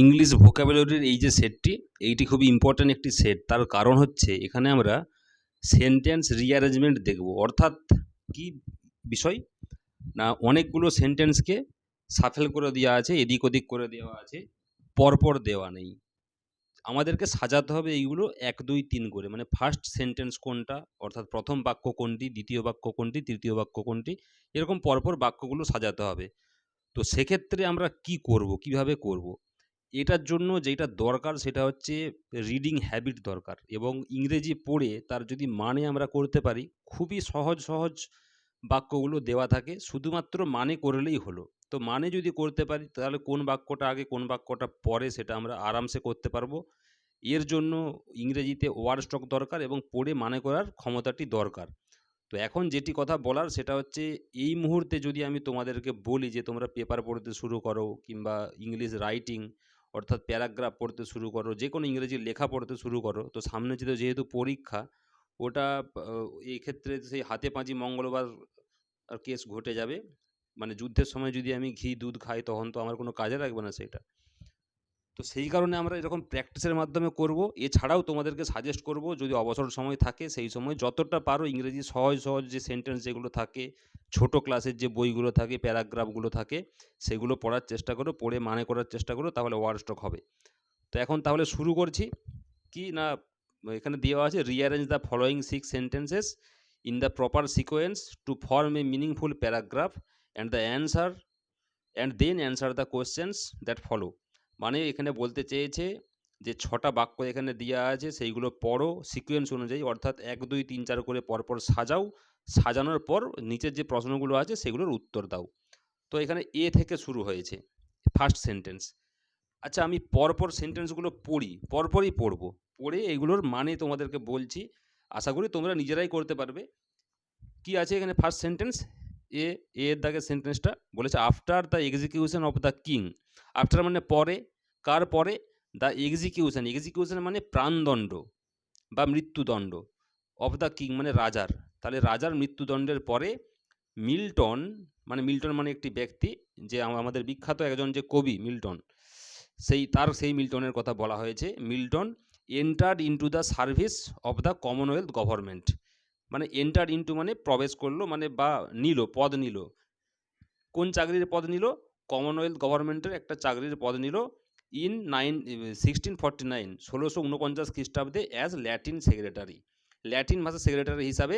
English ভোকাবুলারির এই যে সেটটি এইটি খুবই ইম্পর্ট্যান্ট একটি সেট তার কারণ হচ্ছে, এখানে আমরা সেন্টেন্স রিঅ্যারেঞ্জমেন্ট দেখব। অর্থাৎ কি বিষয়? না, অনেকগুলো সেন্টেন্সকে সাফেল করে দেওয়া আছে, এদিক ওদিক করে দেওয়া আছে, পরপর দেওয়া নেই। আমাদেরকে সাজাতে হবে এইগুলো এক, দুই, তিন করে। মানে ফার্স্ট সেন্টেন্স কোনটা, অর্থাৎ প্রথম বাক্য কোনটি, দ্বিতীয় বাক্য কোনটি, তৃতীয় বাক্য কোনটি, এরকম পরপর বাক্যগুলো সাজাতে হবে। তো সেক্ষেত্রে আমরা কি করব, কীভাবে করব? এটার জন্য যেটা দরকার সেটা হচ্ছে রিডিং হ্যাবিট দরকার এবং ইংরেজি পড়ে তার যদি মানে আমরা করতে পারি, খুবই সহজ সহজ বাক্যগুলো দেওয়া থাকে। শুধুমাত্র মানে করলেই হলো। তো মানে যদি করতে পারি, তাহলে কোন বাক্যটা আগে, কোন বাক্যটা পরে সেটা আমরা আরামসে করতে পারব। এর জন্য ইংরেজিতে ওয়ার্ড স্টক দরকার এবং পড়ে মানে করার ক্ষমতাটি দরকার। তো এখন যেটি কথা বলার সেটা হচ্ছে, এই মুহূর্তে যদি আমি তোমাদেরকে বলি যে তোমরা পেপার পড়তে শুরু করো কিংবা ইংলিশ রাইটিং অর্থাৎ প্যারাগ্রাফ পড়তে শুরু করো যে কোনো ইংরেজি লেখা পড়তে শুরু করো, তো সামনে যেতে যেহেতু পরীক্ষা, ওটা এই ক্ষেত্রে সেই হাতে পাঁচি মঙ্গলবার কেস ঘটে যাবে। মানে যুদ্ধের সময় যদি আমি ঘি, দুধ খাই, তখন তো আমার কোনো কাজে লাগবে না সেটা। তো সেই কারণে আমরা এরকম প্র্যাকটিসের মাধ্যমে করব। এছাড়াও তোমাদেরকে সাজেস্ট করব, যদি অবসর সময় থাকে, সেই সময় যতটা পারো ইংরেজি সহজ সহজ যে সেন্টেন্স যেগুলো থাকে, ছোট ক্লাসের যে বইগুলো থাকে প্যারাগ্রাফগুলো থাকে, সেগুলো পড়ার চেষ্টা করো, পড়ে মানে করার চেষ্টা করো, তাহলে ওয়ার্ড স্টক হবে। তো এখন তাহলে শুরু করছি। কি না, এখানে দেওয়া আছে rearrange the following six sentences in the proper sequence to form a meaningful paragraph and the answer and then answer the questions that follow মানে এখানে বলতে চেয়েছে যে, ছটা বাক্য এখানে দেওয়া আছে, সেইগুলো পড়ো সিকোয়েন্স অনুযায়ী, অর্থাৎ এক, দুই, তিন, চার করে পরপর সাজাও, সাজানোর পর নিচের যে প্রশ্নগুলো আছে, সেগুলোর উত্তর দাও। তো এখানে এ থেকে শুরু হয়েছে ফার্স্ট সেন্টেন্স আচ্ছা আমি পরপর সেন্টেন্সগুলো পড়ি, পরপরই পড়ব। পড়ে এগুলোর মানে তোমাদেরকে বলছি, আশা করি তোমরা নিজেরাই করতে পারবে। কি আছে এখানে ফার্স্ট সেন্টেন্স এ এর দাগের সেন্টেন্সটা বলেছে after the execution of the king after মানে পরে, কার পরে? দ্য এক্সিকিউশন এক্সিকিউশন মানে প্রাণদণ্ড বা মৃত্যুদণ্ড অফ দ্য কিং মানে রাজার। তাহলে রাজার মৃত্যুদণ্ডের পরে মিল্টন মানে মিল্টন মানে একটি ব্যক্তি যে আমাদের বিখ্যাত একজন যে কবি মিল্টন, সেই, তার সেই মিল্টনের কথা বলা হয়েছে। Milton entered into the service of the Commonwealth government মানে এন্টার ইনটু মানে প্রবেশ করল মানে বা নিল, পদ নিল। কোন চাকরির পদ নিল? কমনওয়েলথ গভর্নমেন্টের একটা চাকরির পদ নিল in nine sixteen forty nine ষোলোশো উনপঞ্চাশ খ্রিস্টাব্দে অ্যাজ ল্যাটিন সেক্রেটারি ল্যাটিন ভাষা সেক্রেটারি হিসাবে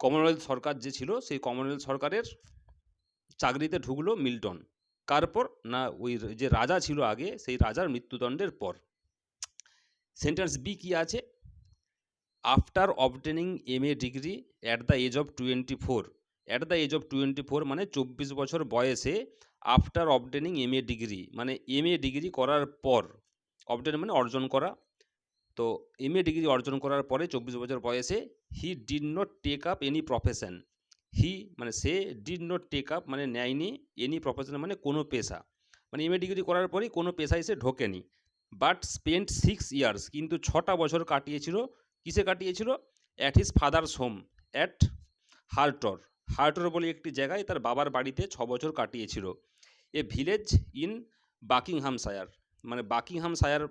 কমনওয়েলথ সরকার যে ছিল, সেই কমনওয়েলথ সরকারের চাকরিতে ঢুকলো মিল্টন। কার পর না, ওই যে রাজা ছিল আগে, সেই রাজার মৃত্যুদণ্ডের পর। সেন্টেন্স বি কি আছে? After obtaining M A degree at the age of twenty four at the age of twenty four মানে চব্বিশ বছর বয়সে after obtaining M A degree মানে এম এ ডিগ্রি করার পর অবটেন মানে অর্জন করা, তো এম এ ডিগ্রি অর্জন করার পরে চব্বিশ বছর বয়সে he did not take up any profession he মানে সে ডিড নট টেক আপ মানে নেয়নি এনি প্রফেশন মানে কোনো পেশা মানে এম এ ডিগ্রি করার পরেই কোনো পেশায় সে ঢোকেনি বাট স্পেন্ট সিক্স ইয়ার্স কিন্তু ছটা বছর কাটিয়েছিল কিসে কাটিয়েছিল? At his father's home at Horton Horton বলে একটি জায়গায় তার বাবার বাড়িতে ছ বছর কাটিয়েছিল। এ ভিলেজ ইন বাকিংহামশায়ার মানে বাকিংহামশায়ার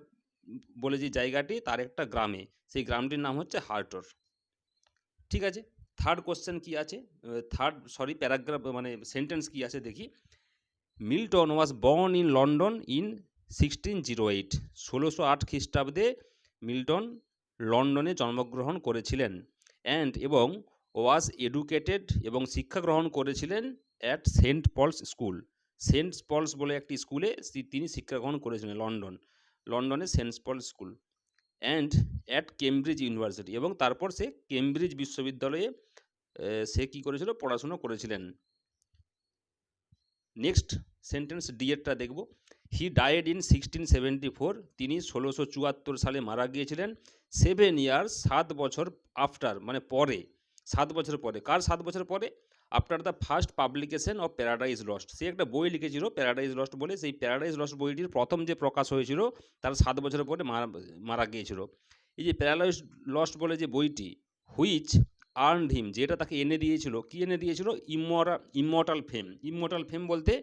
বলে যে জায়গাটি তার একটা গ্রামে, সেই গ্রামটির নাম হচ্ছে হার্টর ঠিক আছে? থার্ড কোশ্চেন কি আছে? থার্ড সরি প্যারাগ্রাফ মানে সেন্টেন্স কি আছে দেখি। Milton was born in London in sixteen zero eight ষোলোশো আট খ্রিস্টাব্দে মিল্টন লন্ডনে জন্মগ্রহণ করেছিলেন অ্যান্ড এবং ওয়াজ এডুকেটেড এবং শিক্ষা গ্রহণ করেছিলেন at Saint Paul's school. Saint Paul's বলে একটি স্কুলে তিনি শিক্ষা গ্রহণ করেছিলেন লন্ডন, লন্ডনে Saint Paul school. And at Cambridge university এবং তারপর সে কেমব্রিজ বিশ্ববিদ্যালয়ে সে কী করেছিল? পড়াশুনো করেছিলেন। নেক্সট সেন্টেন্স ডিএডটা দেখব। He died in sixteen seventy four তিনি ষোলোশো চুয়াত্তর সালে মারা গিয়েছিলেন। সেভেন ইয়ার্স সাত বছর আফটার মানে পরে। সাত বছর পরে। কার সাত বছর পরে? After the first publication of Paradise Lost সে একটা বই লিখেছিল প্যারাডাইজ লস্ট বলে। সেই প্যারাডাইজ লস্ট বইটির প্রথম যে প্রকাশ হয়েছিল, তার সাত বছর পরে মারা মারা গিয়েছিল। এই যে প্যারাডাইজ লস্ট বলে যে বইটি হুইচ আর্নড হিম যেটা তাকে এনে দিয়েছিল। কি এনে দিয়েছিল? ইমরা ইমর্টাল ফেম ইমর্টাল ফেম বলতে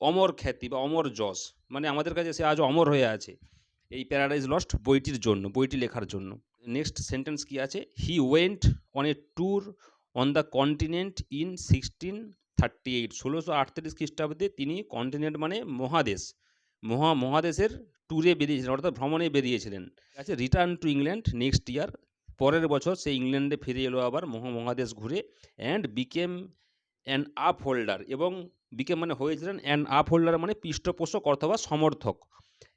অমর খ্যাতি বা অমর যশ। মানে আমাদের কাছে সে আজ অমর হয়ে আছে। এই প্যারাডাইজ লস্ট বইটির জন্য, বইটি লেখার জন্য। নেক্সট সেন্টেন্স কি আছে? He went on a tour on the continent in sixteen thirty eight ষোলোশো আটত্রিশ খ্রিস্টাব্দে তিনি কন্টিনেন্ট মানে মহাদেশ। মহা, মহাদেশের ট্যুরে বেরিয়েছিলেন, অর্থাৎ ভ্রমণে বেরিয়েছিলেন। আছে? Return to England next year পরের বছর সে ইংল্যান্ডে ফিরে এলো আবার মহা মহাদেশ ঘুরে and became an upholder এবং বিকেম মানে হয়েছিলেন অ্যান আপ হোল্ডার মানে পৃষ্ঠপোষক অথবা সমর্থক।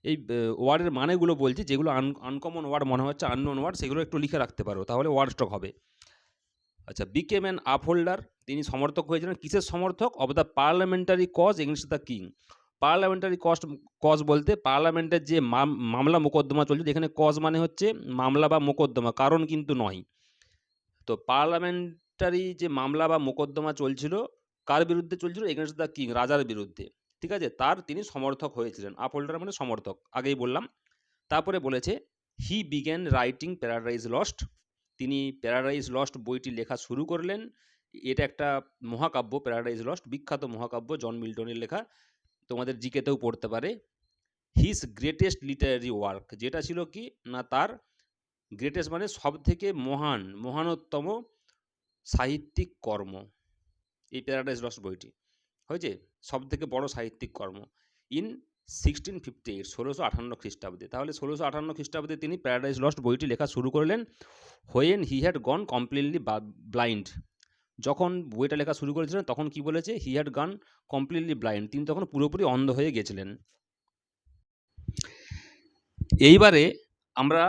এই ওয়ার্ডের মানেগুলো বলছি, যেগুলো আন আনকমন ওয়ার্ড মনে হচ্ছে আননোন ওয়ার্ড সেগুলো একটু লিখে রাখতে পারো, তাহলে ওয়ার্ড স্টক হবে। আচ্ছা বিকেম অ্যান আপ হোল্ডার তিনি সমর্থক হয়েছিলেন। কিসের সমর্থক? Of the parliamentary cause against the king parliamentary cost cause বলতে পার্লামেন্টের যে মাম- মামলা মোকদ্দমা চলছে এখানে কজ মানে হচ্ছে মামলা বা মোকদ্দমা, কারণ কিন্তু নয়। তো পার্লামেন্টারি যে মামলা বা মোকদ্দমা চলছিল, কার বিরুদ্ধে চলছিল? এগেনস্ট দ্য কিং, রাজার বিরুদ্ধে। ঠিক আছে? তার তিনি সমর্থক হয়েছিলেন আপ হোল্ডার মানে সমর্থক, আগেই বললাম। তারপরে বলেছে he began writing Paradise Lost তিনি প্যারাডাইজ লস্ট বইটি লেখা শুরু করলেন। এটা একটা মহাকাব্য প্যারাডাইজ লস্ট বিখ্যাত মহাকাব্য, জন মিল্টনের লেখা। তোমাদের জিকেতেও পড়তে পারে। হিজ গ্রেটেস্ট লিটারারি ওয়ার্ক যেটা ছিল কি? না, তার গ্রেটেস্ট মানে সব থেকে মহান, মহানতম সাহিত্যিক কর্ম। এই প্যারাডাইজ লস্ট বইটি। হয়েছে? সব থেকে বড় সাহিত্যিক কর্ম। ইন সিক্সটিন ফিফটি এইট, ষোলোশো আঠান্ন খ্রিস্টাব্দে। তাহলে ষোলোশো আঠান্ন খ্রিস্টাব্দে তিনি প্যারাডাইজ লস্ট বইটি লেখা শুরু করলেন। When he had gone completely blind. যখন বইটা লেখা শুরু করেছিলেন, তখন কি বলেছে? He had gone completely blind তিনি তখন পুরোপুরি অন্ধ হয়ে গেছিলেন। এইবারে আমরা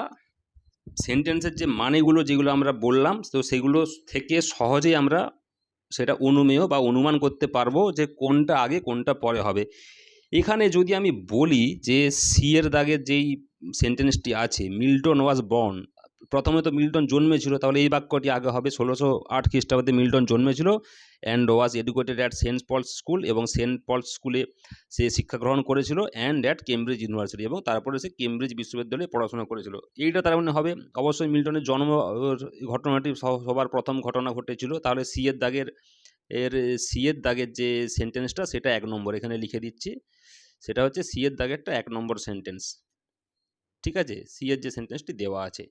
সেন্টেন্সের যে মানেগুলো যেগুলো আমরা বললাম, তো সেগুলো থেকে সহজেই আমরা সেটা অনুমেয় বা অনুমান করতে পারব যে কোনটা আগে, কোনটা পরে হবে। এখানে যদি আমি বলি যে সি এর দাগের যেই সেন্টেন্সটি আছে মিল্টন ওয়াজ বর্ন প্রথমে তো মিল্টন জন্মেছিল, তাহলে এই বাক্যটি আগে হবে। ষোলোশো আট খ্রিস্টাব্দে Milton জন্মেছিল and was educated at Saint Paul's school এবং সেন্ট পলস স্কুলে সে শিক্ষা গ্রহণ করেছিল অ্যান্ড অ্যাট কেমব্রিজ ইউনিভার্সিটি এবং তারপরে সে কেমব্রিজ বিশ্ববিদ্যালয়ে পড়াশোনা করেছিল। এইটা তার মানে হবে, অবশ্যই মিল্টনের জন্ম ঘটনাটি সবার প্রথম ঘটনা ঘটেছিল। তাহলে সি এর দাগের, এর সি এর দাগের যে সেন্টেন্সটা সেটা এক নম্বর, এখানে লিখে দিচ্ছি। সেটা হচ্ছে সি এর দাগেরটা এক নম্বর সেন্টেন্স ঠিক আছে? সি এর যে সেন্টেন্সটি দেওয়া আছে।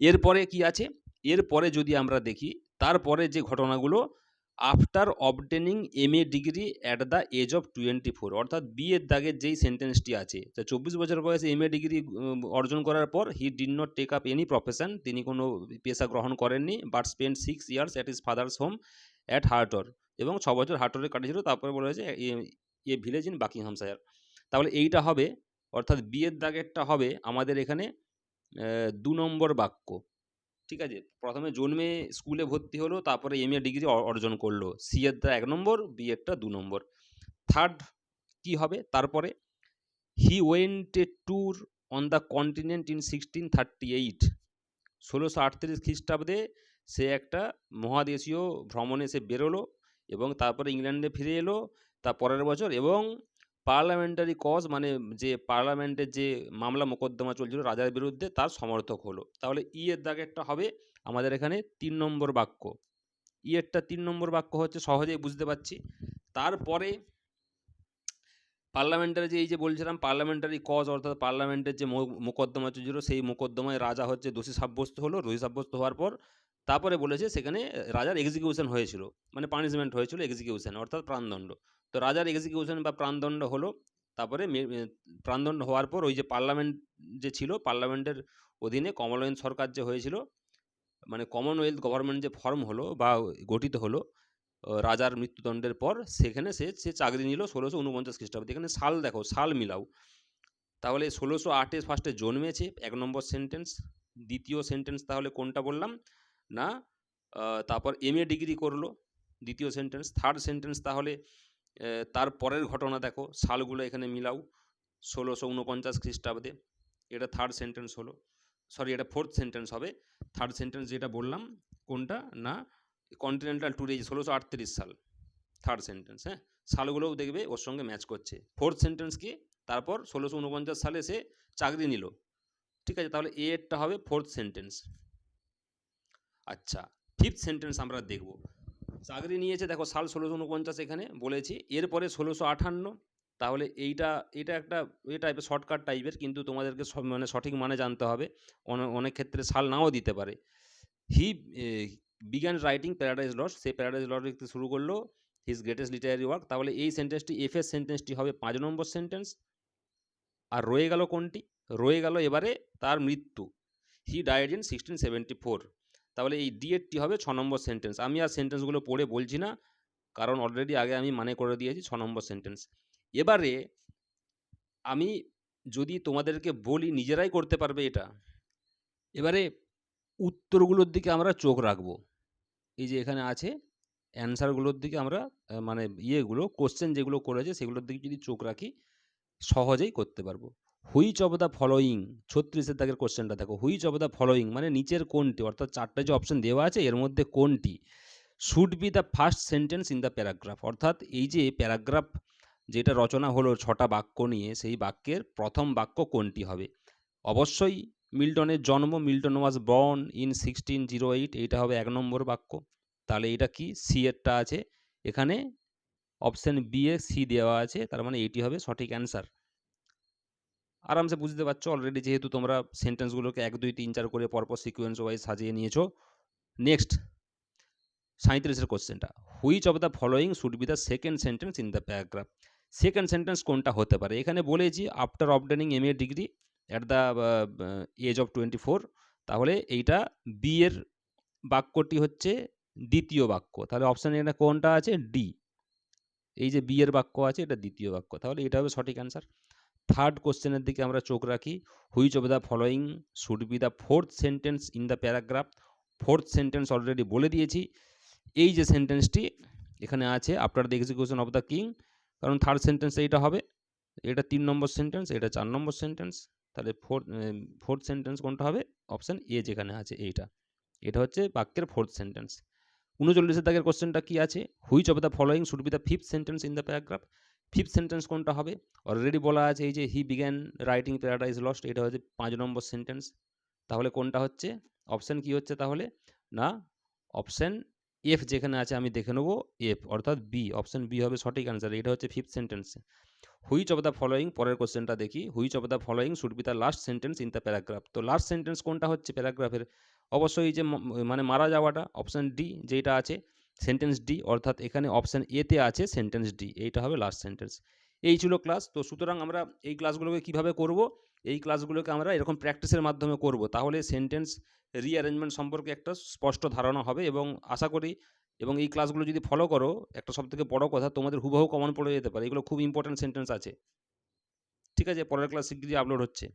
এরপরে কি আছে? এরপরে যদি আমরা দেখি তারপরে যে ঘটনাগুলো after obtaining M A degree at the age of twenty four অর্থাৎ বি এর দাগের যেই সেন্টেন্সটি আছে তা চব্বিশ বছর বয়সে এম এ ডিগ্রি অর্জন করার পর he did not take up any profession তিনি কোনো পেশা গ্রহণ করেননি but spend six years at his father's home at Horton এবং ছ বছর হার্টরে কাটিয়েছিল, তারপরে বলা হয়েছে এ ভিলেজ ইন বাকিংহামশায়ার তাহলে এইটা হবে, অর্থাৎ বিয়ের দাগেরটা হবে আমাদের এখানে দু নম্বর বাক্য। ঠিক আছে? প্রথমে জন্মে স্কুলে ভর্তি হলো, তারপরে এম এ ডিগ্রি অর্জন করল। সি এরটা এক নম্বর বি এরটা দু নম্বর। থার্ড কি হবে? তারপরে he went a tour on the continent in sixteen thirty eight ষোলোশো আটত্রিশ খ্রিস্টাব্দে সে একটা মহাদেশীয় ভ্রমণে সে বেরোলো এবং তারপরে ইংল্যান্ডে ফিরে এলো, তার পরের বছর এবং পার্লামেন্টারি কজ মানে যে পার্লামেন্টের যে মামলা মোকদ্দমা চলছিল রাজার বিরুদ্ধে তার সমর্থক হলো। তাহলে ই এর দাগেরটা হবে আমাদের এখানে তিন নম্বর বাক্য। ই তিন নম্বর বাক্য হচ্ছে সহজেই বুঝতে পারছি। তারপরে পার্লামেন্টারি যে এই যে বলছিলাম পার্লামেন্টারি কজ অর্থাৎ পার্লামেন্টের যে মোকদ্দমা চলছিল সেই মোকদ্দমায় রাজা হচ্ছে দোষী সাব্যস্ত হলো। দোষী সাব্যস্ত হওয়ার পর তারপরে বলেছে সেখানে রাজার এক্সিকিউশন হয়েছিল। মানে পানিশমেন্ট হয়েছিল এক্সিকিউশন অর্থাৎ প্রাণদণ্ড। তো রাজার এক্সিকিউশন বা প্রাণদণ্ড হলো। তারপরে প্রাণদণ্ড হওয়ার পর ওই যে পার্লামেন্ট যে ছিল পার্লামেন্টের অধীনে কমলনাথ সরকার যে হয়েছিল মানে কমনওয়েলথ গভর্নমেন্ট যে ফর্ম হলো বা গঠিত হলো রাজার মৃত্যুদণ্ডের পর সেখানে সে সে চাকরি নিল ষোলোশো উনপঞ্চাশ খ্রিস্টাব্দে। এখানে সাল দেখো, সাল মিলাও। তাহলে ষোলোশো আটে ফার্স্টে জন্মেছে, এক নম্বর সেন্টেন্স দ্বিতীয় সেন্টেন্স তাহলে কোনটা বললাম? না তারপর এম এ ডিগ্রি করল, দ্বিতীয় সেন্টেন্স থার্ড সেন্টেন্স তাহলে তার পরের ঘটনা দেখো, সালগুলো এখানে মিলাও, ষোলোশো উনপঞ্চাশ খ্রিস্টাব্দে। এটা থার্ড সেন্টেন্স হলো সরি এটা ফোর্থ সেন্টেন্স হবে। থার্ড সেন্টেন্স যেটা বললাম, কোনটা? না কন্টিনেন্টাল ট্যুরে ষোলোশো আটত্রিশ সাল থার্ড সেন্টেন্স হ্যাঁ? সালগুলোও দেখবে, ওর সঙ্গে ম্যাচ করছে। ফোর্থ সেন্টেন্স কি? তারপর ষোলোশো উনপঞ্চাশ সালে সে চাকরি নিল। ঠিক আছে, তাহলে এ এরটা হবে ফোর্থ সেন্টেন্স আচ্ছা ফিফথ সেন্টেন্স আমরা দেখব। চাকরি নিয়েছে, দেখো সাল ষোলোশো উনপঞ্চাশ এখানে বলেছি। এরপরে ষোলোশো আটান্ন, তাহলে এইটা এটা একটা এ টাইপের শর্টকাট টাইপের কিন্তু তোমাদেরকে সব মানে সঠিক মানে জানতে হবে। অনে- অনেক ক্ষেত্রে সাল নাও দিতে পারে। He began writing Paradise Lost say Paradise Lost লিখতে শুরু করল হিজ গ্রেটেস্ট লিটারি ওয়ার্ক তাহলে এই সেন্টেন্সটি এফ এর সেন্টেন্সটি হবে পাঁচ নম্বর সেন্টেন্স আর রয়ে গেল কোনটি? রয়ে গেল এবারে তার মৃত্যু। He died in sixteen seventy four তাহলে এই ডিএডটি হবে ছ নম্বর সেন্টেন্স আমি আর সেন্টেন্সগুলো পড়ে বলছি না, কারণ অলরেডি আগে আমি মানে করে দিয়েছি ছ নম্বর সেন্টেন্স এবারে আমি যদি তোমাদেরকে বলি, নিজেরাই করতে পারবে এটা। এবারে উত্তরগুলোর দিকে আমরা চোখ রাখব। এই যে এখানে আছে অ্যান্সারগুলোর দিকে আমরা মানে ইয়েগুলো কোশ্চেন যেগুলো করেছে, সেগুলোর দিকে যদি চোখ রাখি, সহজেই করতে পারব। হুইচ অফ দ্য ফলোয়িং ছত্রিশের দাগের কোশ্চেনটা দেখো। হুইচ অফ দ্য ফলোয়িং মানে নিচের কোনটি? অর্থাৎ চারটে যে অপশন দেওয়া আছে, এর মধ্যে কোনটি? Should be the first sentence in the paragraph অর্থাৎ এই যে প্যারাগ্রাফ যেটা রচনা হলো ছটা বাক্য নিয়ে, সেই বাক্যের প্রথম বাক্য কোনটি হবে? অবশ্যই মিল্টনের জন্ম, Milton was born in sixteen zero eight এইটা হবে এক নম্বর বাক্য। তাহলে এটা কি? সি এরটা আছে। এখানে অপশান বি এ সি দেওয়া আছে, তার মানে এইটি হবে সঠিক অ্যান্সার আরামসে বুঝতে পারছ অলরেডি যেহেতু তোমরা সেন্টেন্সগুলোকে এক, দুই, তিন, চার করে পরপর সিকুয়েন্স ওয়াইজ সাজিয়ে নিয়েছো। নেক্সট সাঁত্রিশের কোশ্চেনটা which of the following should be the second sentence in the paragraph second sentence কোনটা হতে পারে? এখানে বলেছি after obtaining M A degree at the age of twenty four তাহলে এইটা বি এর বাক্যটি হচ্ছে দ্বিতীয় বাক্য। তাহলে অপশান এখানে কোনটা আছে? ডি এই যে বি এর বাক্য আছে, এটা দ্বিতীয় বাক্য। তাহলে এটা হবে সঠিক অ্যান্সার থার্ড কোশ্চেনের দিকে আমরা চোখ রাখি। Which of the following should be the fourth sentence in the paragraph fourth sentence already বলে দিয়েছি। এই যে সেন্টেন্সটি এখানে আছে after the execution of the king কারণ থার্ড সেন্টেন্স এইটা হবে। এটা তিন নম্বর সেন্টেন্স এটা চার নম্বর সেন্টেন্স তাহলে ফোর্থ ফোর্থ সেন্টেন্স কোনটা হবে? অপশান এ যেখানে আছে এইটা। এটা হচ্ছে বাক্যের ফোর্থ সেন্টেন্স উনচল্লিশের দাগের কোশ্চেনটা কি আছে? Which of the following should be the fifth sentence in the paragraph fifth sentence কোনটা হবে? অলরেডি বলা আছে এই যে he began writing Paradise Lost এটা হচ্ছে পাঁচ নম্বর সেন্টেন্স তাহলে কোনটা হচ্ছে? অপশান কি হচ্ছে তাহলে? না অপশান এফ যেখানে আছে আমি দেখে নেব এফ অর্থাৎ বি অপশান বি হবে সঠিক অ্যান্সার এটা হচ্ছে fifth sentence which of the following পরের কোশ্চেনটা দেখি which of the following should be the last sentence in the paragraph তো লাস্ট সেন্টেন্স কোনটা হচ্ছে প্যারাগ্রাফের অবশ্যই যে মানে মারা যাওয়াটা অপশান ডি যেটা আছে সেন্টেন্স ডি অর্থাৎ এখানে অপশান এতে আছে সেন্টেন্স ডি এইটা হবে লাস্ট সেন্টেন্স এই ছিল ক্লাস তো সুতরাং আমরা এই ক্লাসগুলোকে কীভাবে করব? এই ক্লাসগুলোকে আমরা এরকম প্র্যাকটিসের মাধ্যমে করব। তাহলে সেন্টেন্স রিঅ্যারেঞ্জমেন্ট সম্পর্কে একটা স্পষ্ট ধারণা হবে এবং আশা করি, এবং এই ক্লাসগুলো যদি ফলো করো, একটা সবথেকে বড় কথা, তোমাদের হুবহু কমন পড়ে যেতে পারে। এগুলো খুব ইম্পর্ট্যান্ট সেন্টেন্স আছে। ঠিক আছে, পরের ক্লাস শিগগিরই আপলোড হচ্ছে।